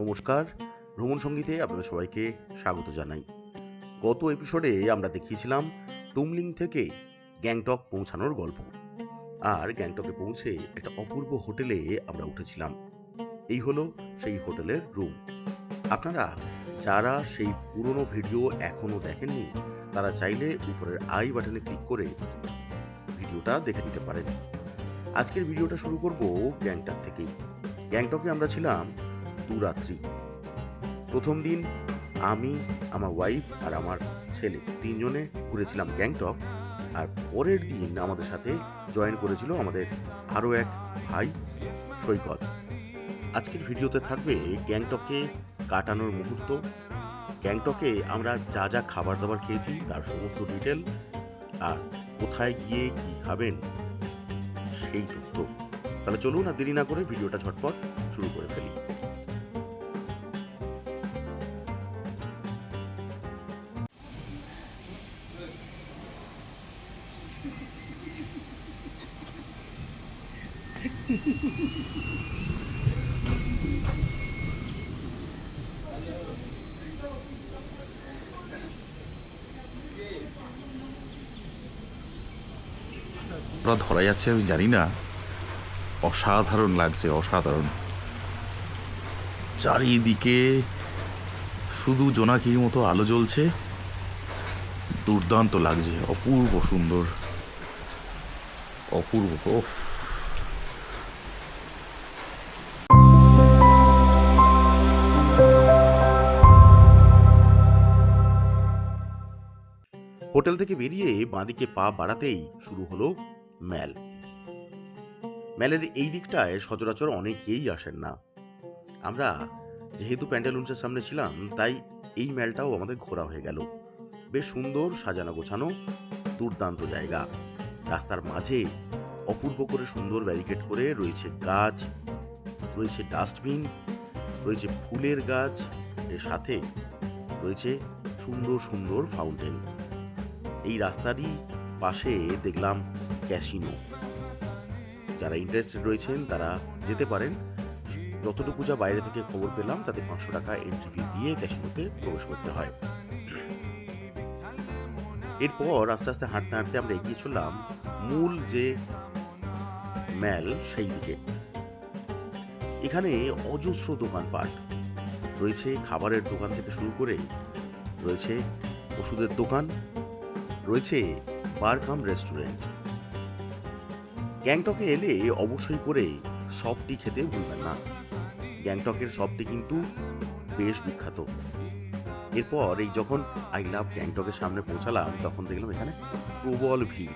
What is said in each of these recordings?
নমস্কার। ভ্রমণ সঙ্গীতে আপনাদের সবাইকে স্বাগত জানাই। গত এপিসোডে আমরা দেখিয়েছিলাম টুমলিং থেকে গ্যাংটক পৌঁছানোর গল্প। আর গ্যাংটকে পৌঁছে একটা অপূর্ব হোটেলে আমরা উঠেছিলাম। এই হলো সেই হোটেলের রুম আপনারা যারা সেই পুরনো ভিডিও এখনও দেখেননি, তারা চাইলে উপরের আই বাটনে ক্লিক করে ভিডিওটা দেখে নিতে পারেন। আজকের ভিডিওটা শুরু করব গ্যাংটক থেকেই। গ্যাংটকে আমরা ছিলাম দু রাত্রি প্রথম দিন আমি, আমার ওয়াইফ আর আমার ছেলে তিনজনে ঘুরেছিলাম গ্যাংটক আর পরের দিন আমাদের সাথে জয়েন করেছিল আমাদের আরও এক ভাই সৈকত। আজকের ভিডিওতে থাকবে গ্যাংটকে কাটানোর মুহূর্ত। গ্যাংটকে আমরা যা যা খাবার দাবার খেয়েছি, তার সমস্ত ডিটেল আর কোথায় গিয়ে কি খাবেন সেই তথ্য। তাহলে চলুন আর দেরি না করে ভিডিওটা ঝটপট শুরু করে ফেলি। ওরা ধরা যাচ্ছে আমি জানি না। অসাধারণ লাগছে, অসাধারণ। চারিদিকে শুধু জোনাকির মতো আলো জ্বলছে। দুর্দান্ত লাগছে, অপূর্ব সুন্দর। অপূর্ব হোটেল থেকে বেরিয়ে বাঁদিকে পা বাড়াতেই শুরু হলো ম্যাল। ম্যালের এই দিকটায় সচরাচর অনেকেই আসেন না। আমরা যেহেতু প্যান্ডেলুন্সের সামনে ছিলাম, তাই এই ম্যালটাও আমাদের ঘোরা হয়ে গেল। বেশ সুন্দর সাজানো গোছানো, দুর্দান্ত জায়গা। রাস্তার মাঝে অপূর্ব করে সুন্দর ব্যারিকেড করে রয়েছে গাছ, রয়েছে ডাস্টবিন, রয়েছে ফুলের গাছ, এর সাথে রয়েছে সুন্দর সুন্দর ফাউন্টেন। এই রাস্তারই পাশে দেখলাম ক্যাসিনো। যারা ইন্টারেস্টেড রয়েছেন, তারা যেতে পারেন। যতটুকু যা বাইরে থেকে খবর পেলাম, তাতে পাঁচশো টাকা এন্ট্রি ফি দিয়ে ক্যাসিনোতে প্রবেশ করতে হয়। এরপর আস্তে আস্তে হাঁটতে হাঁটতে আমরা এগিয়ে চললাম মূল যে ম্যাল সেই দিকে। এখানে অজস্র দোকানপাট। রয়েছে খাবারের দোকান থেকে শুরু করে রয়েছে ওষুধের দোকান, রয়েছে বারকাম রেস্টুরেন্ট গ্যাংটকে এলে অবশ্যই করে সবটি খেতে ভুলবেন না। গ্যাংটকের সবটি কিন্তু বেশ বিখ্যাত। এরপর এই যখন আই লাভ গ্যাংটকের সামনে পৌঁছালাম, তখন দেখলাম এখানে প্রবল ভিড়।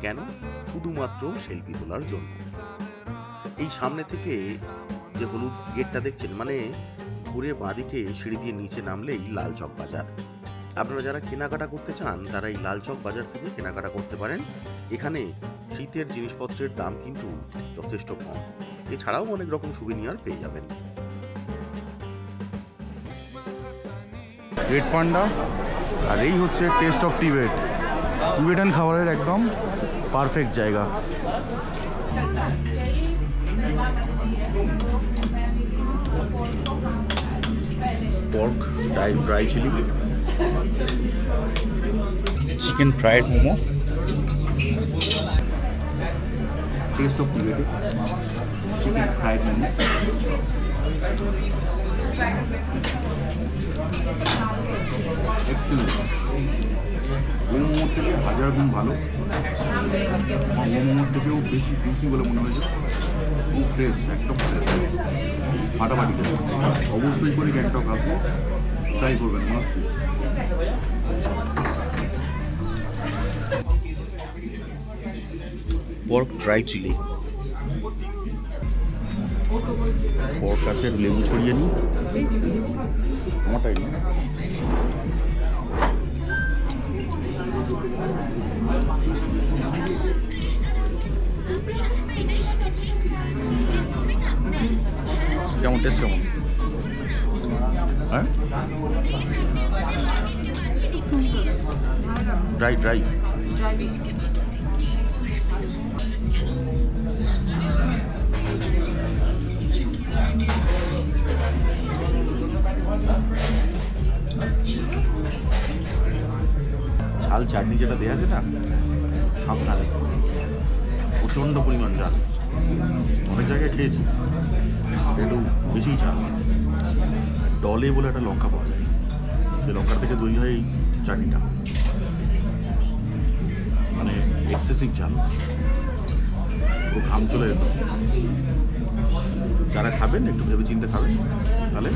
কেন? শুধুমাত্র সেলফি তোলার জন্য। এই সামনে থেকে যে হলুদ গেটটা দেখছেন মানে ঘুরে বাঁদিকে সিঁড়ি দিয়ে নিচে নামলেই লালচক বাজার। আপনারা যারা কেনাকাটা করতে চান, তারা এই লালচক বাজার থেকে কেনাকাটা করতে পারেন। এখানে শীতের জিনিসপত্রের দাম কিন্তু যথেষ্ট কম। এছাড়াও অনেক রকম সুবিনিয়ার পেয়ে যাবেন। রেড পান্ডা আর এই হচ্ছে টেস্ট অফ টিবেট টিবেটান খাবারের একদম পারফেক্ট জায়গা। Pork dry dry chilli chicken fried momo. Taste of টিবেটে chicken fried momo excellent মোমোর থেকে হাজার গুণ ভালো আমার মোমোর থেকেও বেশি জুসি বলে মনে হয়েছে খুব ফ্রেশ একদম ফ্রেশ ফাটাফাটি অবশ্যই করে গ্যাংটক আসব ট্রাই করবেন must pork dry chilli pork আছে লেবু ছড়িয়ে নিই। আমারটাই না কেমন টেস্ট কেমন? হ্যাঁ? ড্রাই ড্রাই ঝাল, চাটনি যেটা দেওয়া আছে না, সব সাবধানে প্রচণ্ড পরিমাণ ঝাল। অনেক জায়গায় খেয়েছি। একটু বেশি ঝাল। ডলে বলে একটা লঙ্কা পাওয়া যায়। সেই লঙ্কার থেকে তৈরি হয় এই চাটনিটা। মানে এক্সেসিভ ঝাল। পুরো ঘাম চলে যেত যারা খাবেন, একটু ভেবে চিন্তে খাবেন, তাহলে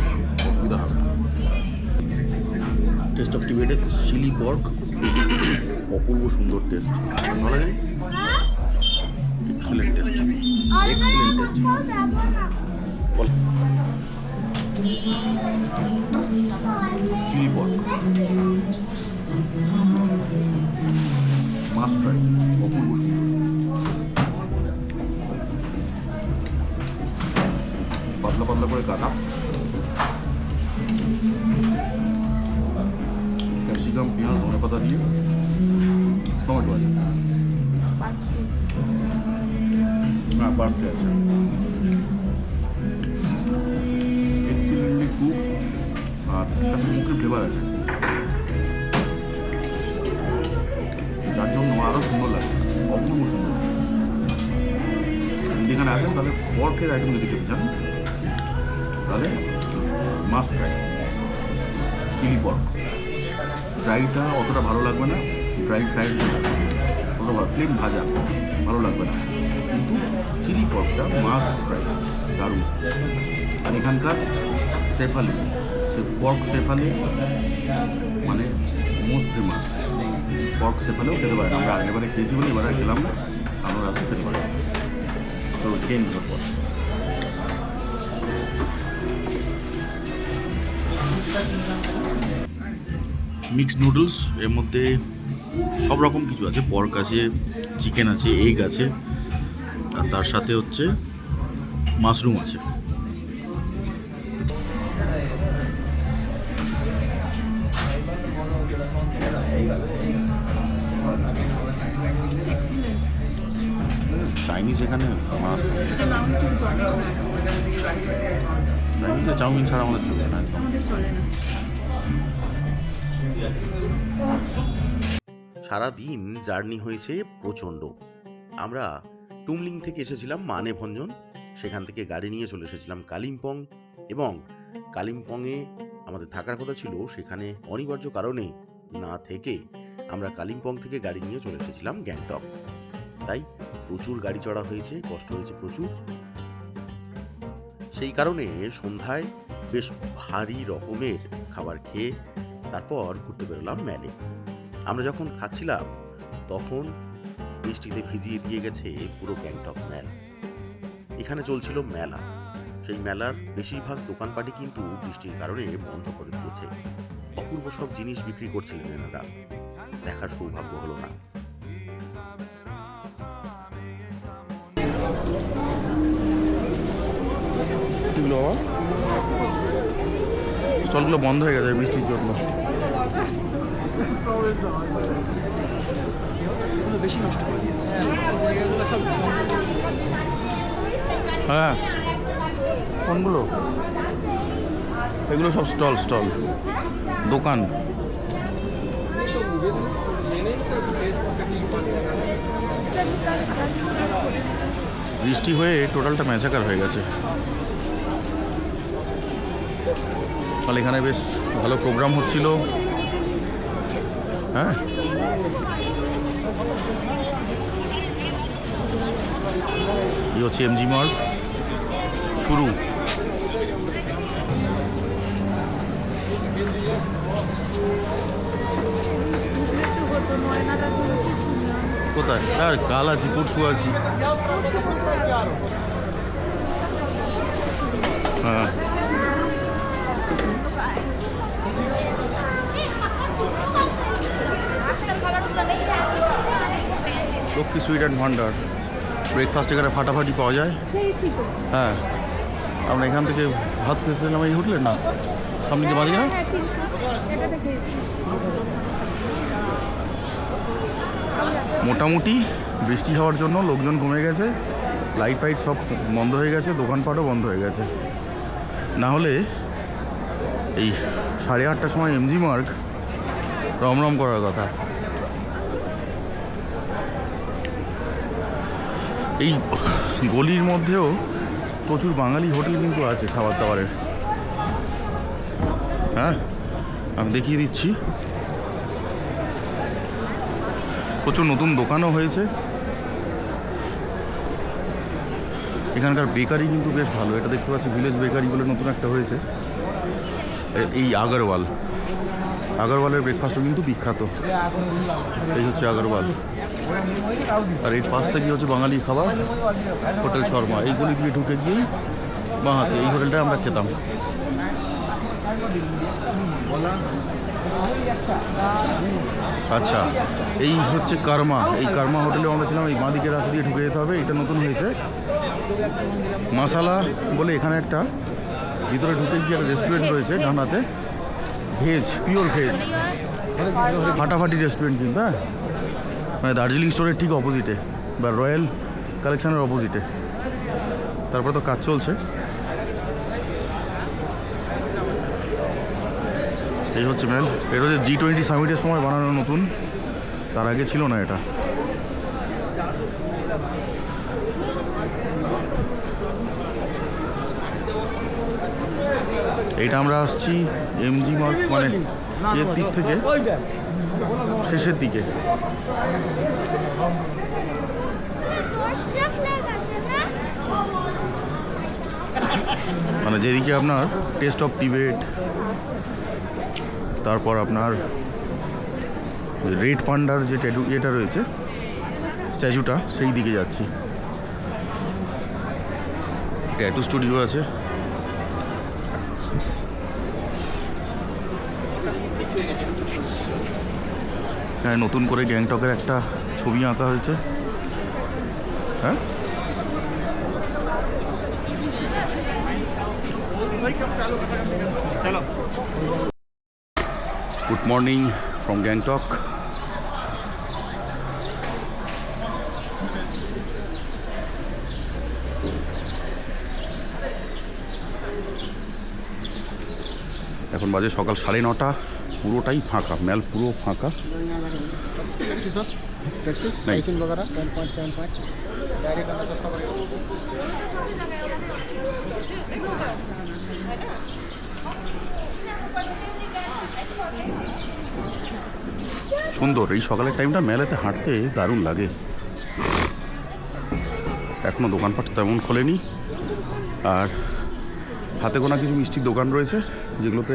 অসুবিধা হবে না। টেস্ট অফ টিবেটের চিলি পর্ক অপূর্ব সুন্দর টেস্ট ভালো লাগে excellent taste excellent taste pork must try অপূর্ব পাতলা পাতলা করে কাটা। পাতা দিয়ে? টমেটো আছে হ্যাঁ পার্সলে আছে। এক্সিলেন্টলি কুক আর একটা স্মোকি ফ্লেভার আছে। যার জন্য আরও সুন্দর লাগে অপূর্ব সুন্দর যদি এখানে আসেন তাহলে পর্কের আইটেম যদি খেতে চান তাহলে মাস্ট ট্রাই চিলি পর্ক ড্রাইটা অতটা ভালো লাগবে না। ড্রাই ফ্রাই অতটা প্লেন ভাজা ভালো লাগবে না। কিন্তু চিলি পর্কটা মাস্ট ফ্রাই দারুণ। আর এখানকার সেফালি সে পর্ক সেফালি মানে মোস্ট ফেমাস পর্ক সেফালেও খেতে পারেন আমরা আগেবারে খেয়েছি বলে এবারে খেলাম না। আমরা আসলে খেতে পারি তো খেয়ে পর মিক্সড নুডলস এর মধ্যে সব রকম কিছু আছে। পর্ক আছে চিকেন আছে এগ আছে, আর তার সাথে হচ্ছে মাশরুম আছে। চাইনিজ এখানে চাউমিন ছাড়া আমাদের চলবে না। সারা দিন জার্নি হয়েছে প্রচণ্ড। আমরা টুমলিং থেকে এসেছিলাম মানেভঞ্জন, সেখান থেকে গাড়ি নিয়ে চলে এসেছিলাম কালিম্পং এবং কালিম্পংয়ে আমাদের থাকার কথা ছিল সেখানে অনিবার্য কারণে না থেকে আমরা কালিম্পং থেকে গাড়ি নিয়ে চলে এসেছিলাম গ্যাংটক। তাই প্রচুর গাড়ি চড়া হয়েছে, কষ্ট হয়েছে প্রচুর। সেই কারণে সন্ধ্যায় বেশ ভারী রকমের খাবার খেয়ে তারপর ঘুরতে বেরোলাম ম্যালে আমরা যখন খাচ্ছিলাম, তখন বৃষ্টিতে ভিজিয়ে দিয়ে গেছে পুরো গ্যাংটক ম্যাল এখানে চলছিল মেলা। সেই মেলার বেশিরভাগ দোকানপাটি কিন্তু বৃষ্টির কারণে বন্ধ করে দিয়েছে। অপূর্ব সব জিনিস বিক্রি করছিলেন এনারা। দেখার সৌভাগ্য হলো না। স্টলগুলো বন্ধ হয়ে গেছে বৃষ্টির জন্য। হ্যাঁ। কোনগুলো এগুলো সব স্টল স্টল। দোকান। বৃষ্টি হয়ে টোটালটা ম্যাচাকার হয়ে গেছে। ফলে এখানে বেশ ভালো প্রোগ্রাম হচ্ছিল। হ্যাঁ? এই হচ্ছে এমজি মার্ক শুরু। কোথায়? আর, কাল আছি, পরশু আছি। হ্যাঁ। Lakshmi sweet and Bhandar. Breakfast এখানে ফাটাফাটি পাওয়া যায়। হ্যাঁ। আমরা এখান থেকে ভাত খেতে এলাম এই হোটেলে? না। সামনে কি না হ্যাঁ মোটামুটি বৃষ্টি হওয়ার জন্য লোকজন কমে গেছে। লাইট ফাইট সব বন্ধ হয়ে গেছে দোকানপাটও বন্ধ হয়ে গেছে। না হলে এই সাড়ে আটটার সময় এমজি মার্গ রমরম করার কথা। এই গলির মধ্যেও প্রচুর বাঙালি হোটেল কিন্তু আছে খাবার দাবারের হ্যাঁ আমি দেখিয়ে দিচ্ছি। প্রচুর নতুন দোকানও হয়েছে। এখানকার বেকারি কিন্তু বেশ ভালো। এটা দেখতে পাচ্ছি, ভিলেজ বেকারি বলে নতুন একটা হয়েছে। এই আগরওয়াল। আগরওয়ালের ব্রেকফাস্টও কিন্তু বিখ্যাত। এই হচ্ছে আগরওয়াল। আর এই পাশ থেকে হচ্ছে বাঙালি খাবার? হোটেল শর্মা। এই গলি দিয়ে ঢুকে গিয়েই বাঁহাতে এই হোটেলটা আমরা খেতাম। আচ্ছা এই হচ্ছে কার্মা। এই কার্মা হোটেলে আমরা ছিলাম। এই বাঁদিকে রাস্তা দিয়ে ঢুকে যেতে হবে। এটা নতুন হয়েছে। মাসালা বলে এখানে একটা। ভিতরে ঢুকে গিয়ে একটা রেস্টুরেন্ট রয়েছে ডানাতে ভেজ পিওর ভেজ। ফাটাফাটি রেস্টুরেন্ট কিন্তু হ্যাঁ? মানে দার্জিলিং স্টোরের ঠিক অপোজিটে বা রয়্যাল কালেকশনের অপোজিটে তারপরে তো কাজ চলছে। এই হচ্ছে ম্যাল এটা হচ্ছে জি টোয়েন্টি সামিটের সময় বানানো নতুন। তার আগে ছিল না এটা। এটা আমরা আসছি এমজি মার্ক মানে এর দিক থেকে, শেষের দিকে। মানে যেদিকে আপনার টেস্ট অফ টিবেট তারপর আপনার রেড পান্ডার যে ট্যাটু এটা রয়েছে স্ট্যাচুটা সেই দিকে যাচ্ছি। ট্যাটু স্টুডিও আছে। নতুন করে গ্যাংটকের একটা ছবি আঁকা হয়েছে। হ্যাঁ? গুড মর্নিং ফ্রম গ্যাংটক এখন বাজে সকাল সাড়ে নটা। পুরোটাই ফাঁকা ম্যাল পুরো ফাঁকা। সুন্দর এই সকালের টাইমটা মেলাতে হাঁটতে দারুণ লাগে। এখনও দোকানপাট তেমন খোলেনি। আর হাতে গোনা কিছু মিষ্টির দোকান রয়েছে যেগুলোতে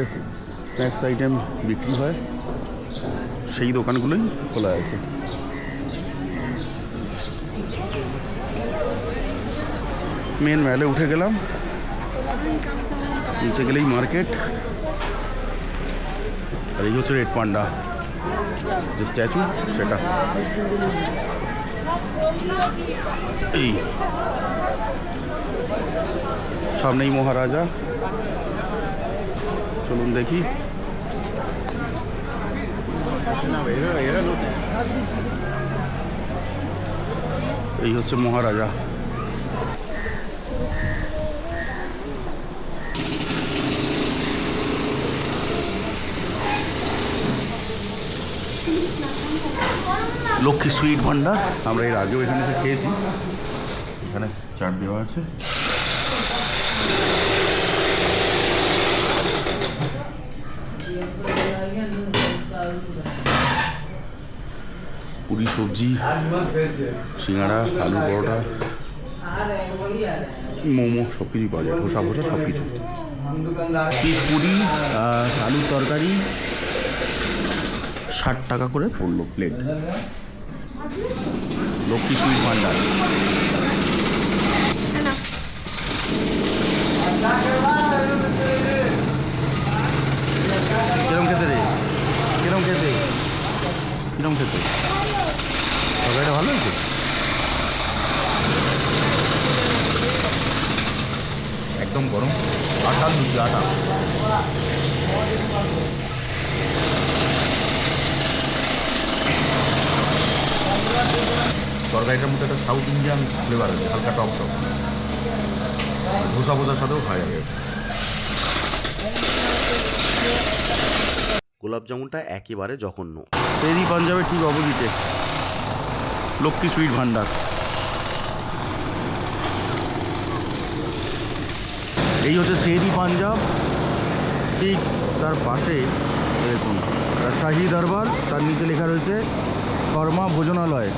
স্ন্যাক্স আইটেম বিক্রি হয়, সেই দোকানগুলোই খোলা আছে। মেন মেলে উঠে গেলাম, নিচে গেলেই মার্কেট আর এই হচ্ছে রেড পান্ডা যে স্ট্যাচু সেটা। এই। সামনেই মহারাজা। চলুন দেখি। এই হচ্ছে মহারাজা। লক্ষ্মী সুইট ভান্ডার আমরা এর আগেও এখানে খেয়েছি। এখানে চাট দেওয়া আছে। পুরি সবজি, সিঙ্গাড়া, আলু পরোটা, মোমো সব কিছুই পাওয়া যায়, ধোসা ফোসা সব কিছু পুরি আলুর তরকারি, ষাট টাকা করে পড়ল প্লেট লক্ষ্মী সুইট ভান্ডার। কিরম খেতে রে? কিরম খেতে? কিরম খেতে? তরকারিটা ভালো হয়েছে? একদম গরম। আটা লুচি আটা। তরকারিটার মধ্যে একটা সাউথ ইন্ডিয়ান ফ্লেভার আছে হালকা টক টক। ধোসা ফোসার সাথেও খাওয়া যাবে। গোলাপ জামুনটা একেবারে জঘন্য। ফেরি পাঞ্জাবের ঠিক অপোজিটে লক্ষ্মী সুইট ভাণ্ডার। এই হচ্ছে শেরি পাঞ্জাব। ঠিক তার পাশে দেখুন শাহি দরবার, তার নিচে লেখা রয়েছে শর্মা ভোজনালয়।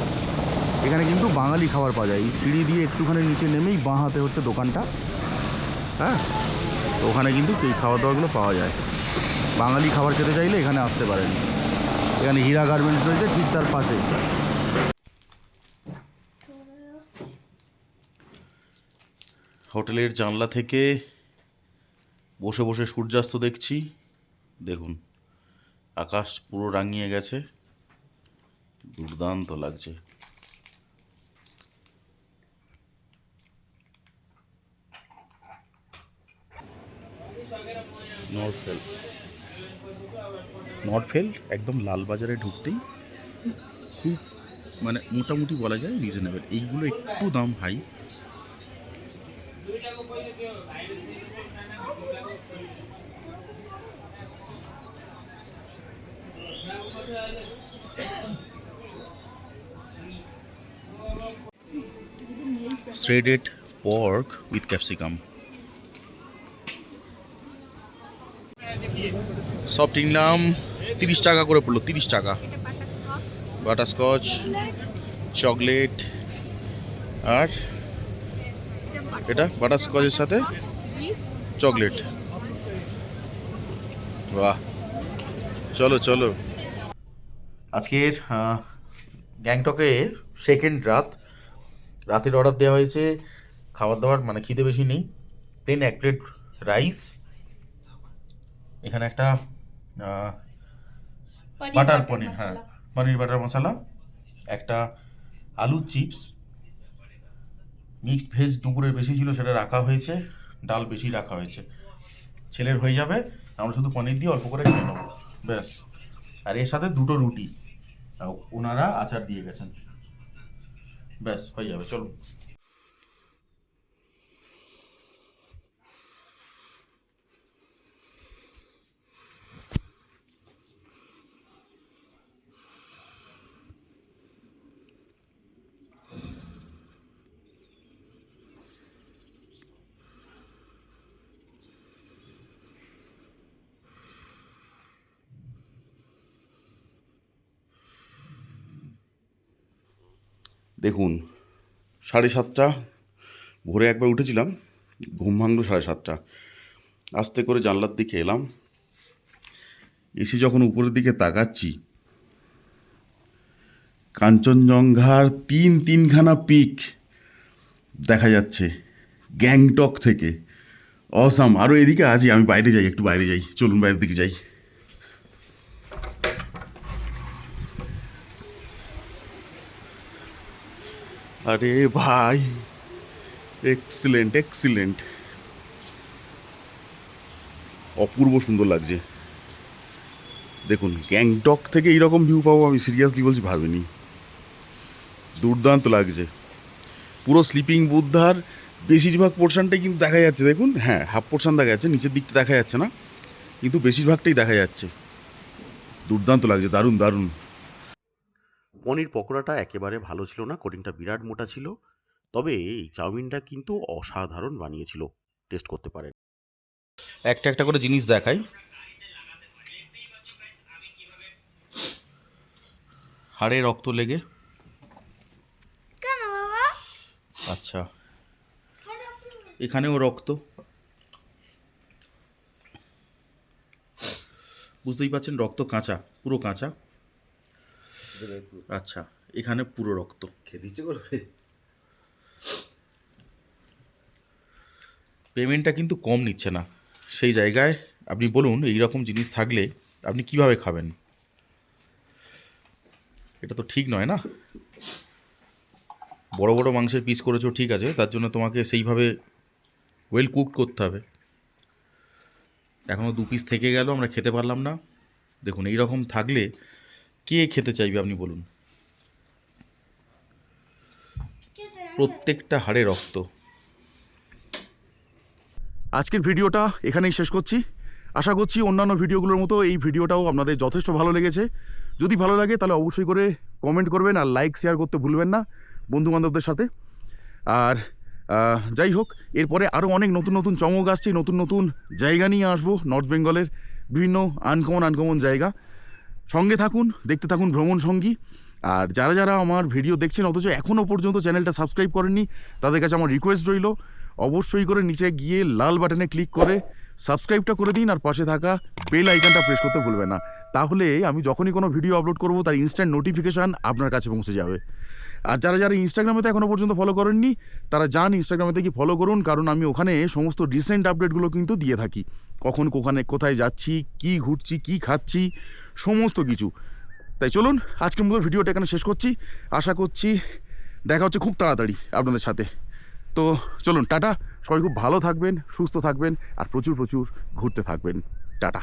এখানে কিন্তু বাঙালি খাবার পাওয়া যায়। এই সিঁড়ি দিয়ে একটুখানি নিচে নেমেই বাঁ হাতে হচ্ছে দোকানটা। হ্যাঁ? ওখানে কিন্তু এই খাওয়া দাওয়াগুলো পাওয়া যায়। বাঙালি খাবার খেতে চাইলে এখানে আসতে পারেন। এখানে হীরা গার্মেন্টস রয়েছে, ঠিক তার পাশে। হোটেলের জানলা থেকে বসে বসে সূর্যাস্ত দেখছি। দেখুন, আকাশ পুরো রাঙিয়ে গেছে। দুর্দান্ত লাগছে। নর্থফেল নর্থফেল একদম লালবাজারে ঢুকতেই খুব মানে মোটামুটি বলা যায় রিজনেবল এইগুলো একটু দাম high shredded pork with capsicum. সব কিনলাম তিরিশ টাকা করে পড়ল তিরিশ টাকা। বাটারস্কচ চকলেট আর এটা বাটারস্কচের সাথে চকলেট। বাহ। চলো চলো। আজকের গ্যাংটকে সেকেন্ড রাত। রাতের অর্ডার দেওয়া হয়েছে খাবার দাবার মানে খিদে বেশি নেই। প্লেন এক প্লেট রাইস এখানে একটা বাটার পনির হ্যাঁ। পনির বাটার মশলা একটা আলু চিপস মিক্সড ভেজ দুপুরের বেশি ছিল, সেটা রাখা হয়েছে, ডাল বেশি রাখা হয়েছে। ছেলের হয়ে যাবে, আমরা শুধু পনির দিয়ে অল্প করে খেয়ে নেব, ব্যাস। আর এর সাথে দুটো রুটি ওনারা আচার দিয়ে গেছেন। ব্যাস, হয়ে যাবে, চলুন। দেখুন, সাড়ে সাতটা, ভোরে একবার উঠেছিলাম, ঘুম ভাঙলো সাড়ে সাতটা। আস্তে করে জানলার দিকে এলাম, এসে যখন উপরের দিকে তাকাচ্ছি, কাঞ্চনজঙ্ঘার তিন তিনখানা পিক দেখা যাচ্ছে গ্যাংটক থেকে। অসাম আরও এদিকে আছি, আমি বাইরে যাই, একটু বাইরে যাই, চলুন বাইরের দিকে যাই। আরে ভাই এক্সিলেন্ট এক্সিলেন্ট অপূর্ব সুন্দর লাগছে। দেখুন, গ্যাংটক থেকে এইরকম ভিউ পাবো আমি সিরিয়াসলি বলছি, ভাবিনি। দুর্দান্ত লাগছে। পুরো স্লিপিং বুদ্ধার বেশিরভাগ পোর্শনটাই কিন্তু দেখা যাচ্ছে, দেখুন হ্যাঁ হাফ পোর্শন দেখা যাচ্ছে, নিচের দিকটা দেখা যাচ্ছে না, কিন্তু বেশিরভাগটাই দেখা যাচ্ছে। দুর্দান্ত লাগছে, দারুণ দারুণ। পনির পকোড়াটা একেবারে ভালো ছিল না কোটিংটা বিরাট মোটা ছিল। তবে এই চাউমিনটা কিন্তু অসাধারণ বানিয়েছিল। টেস্ট করতে পারেন। একটা একটা করে জিনিস দেখাই। হাড়ে রক্ত লেগে। আচ্ছা। এখানেও রক্ত। বুঝতেই পারছেন রক্ত কাঁচা পুরো কাঁচা। আচ্ছা এখানে পুরো রক্ত। খেতে ইচ্ছে করবে? পেমেন্টটা কিন্তু কম নিচ্ছে না। সেই জায়গায় আপনি বলুন এই রকম জিনিস থাকলে আপনি কীভাবে খাবেন? এটা তো ঠিক নয় না? বড় বড় মাংসের পিস করেছ ঠিক আছে তার জন্য তোমাকে সেইভাবে ওয়েল কুকড করতে হবে। এখনও দু পিস থেকে গেল আমরা খেতে পারলাম না। দেখুন এই রকম থাকলে কে খেতে চাইবে আপনি বলুন? প্রত্যেকটা হাড়ে রক্ত। আজকের ভিডিওটা এখানেই শেষ করছি। আশা করছি অন্যান্য ভিডিওগুলোর মতো এই ভিডিওটাও আপনাদের যথেষ্ট ভালো লেগেছে। যদি ভালো লাগে তাহলে অবশ্যই করে কমেন্ট করবেন আর লাইক শেয়ার করতে ভুলবেন না বন্ধু বান্ধবদের সাথে। আর যাই হোক, এরপরে আরও অনেক নতুন নতুন চমক আসছে, নতুন নতুন জায়গা নিয়ে আসব নর্থ বেঙ্গলের বিভিন্ন আনকমন আনকমন জায়গা। সঙ্গে থাকুন, দেখতে থাকুন ভ্রমণ সঙ্গী। আর যারা যারা আমার ভিডিও দেখছেন, অথচ এখনও পর্যন্ত চ্যানেলটা সাবস্ক্রাইব করেননি, তাদের কাছে আমার রিকোয়েস্ট রইল, অবশ্যই করে নিচে গিয়ে লাল বাটনে ক্লিক করে সাবস্ক্রাইবটা করে দিন আর পাশে থাকা বেল আইকনটা প্রেস করতে ভুলবে না। তাহলে আমি যখনই কোনো ভিডিও আপলোড করব, তার ইনস্ট্যান্ট নোটিফিকেশান আপনার কাছে পৌঁছে যাবে। আর যারা যারা ইনস্টাগ্রামে তো এখনও পর্যন্ত ফলো করেননি, তারা যান ইনস্টাগ্রামেতে কি ফলো করুন, কারণ আমি ওখানে সমস্ত রিসেন্ট আপডেটগুলো কিন্তু দিয়ে থাকি। কখন কোখানে কোথায় যাচ্ছি, কি ঘুরছি, কি খাচ্ছি, সমস্ত কিছু। তাই চলুন, আজকের মতো ভিডিওটা এখানে শেষ করছি। আশা করছি দেখা হচ্ছে খুব তাড়াতাড়ি আপনাদের সাথে। তো চলুন, টাটা। সবাই খুব ভালো থাকবেন, সুস্থ থাকবেন, আর প্রচুর প্রচুর ঘুরতে থাকবেন। টাটা।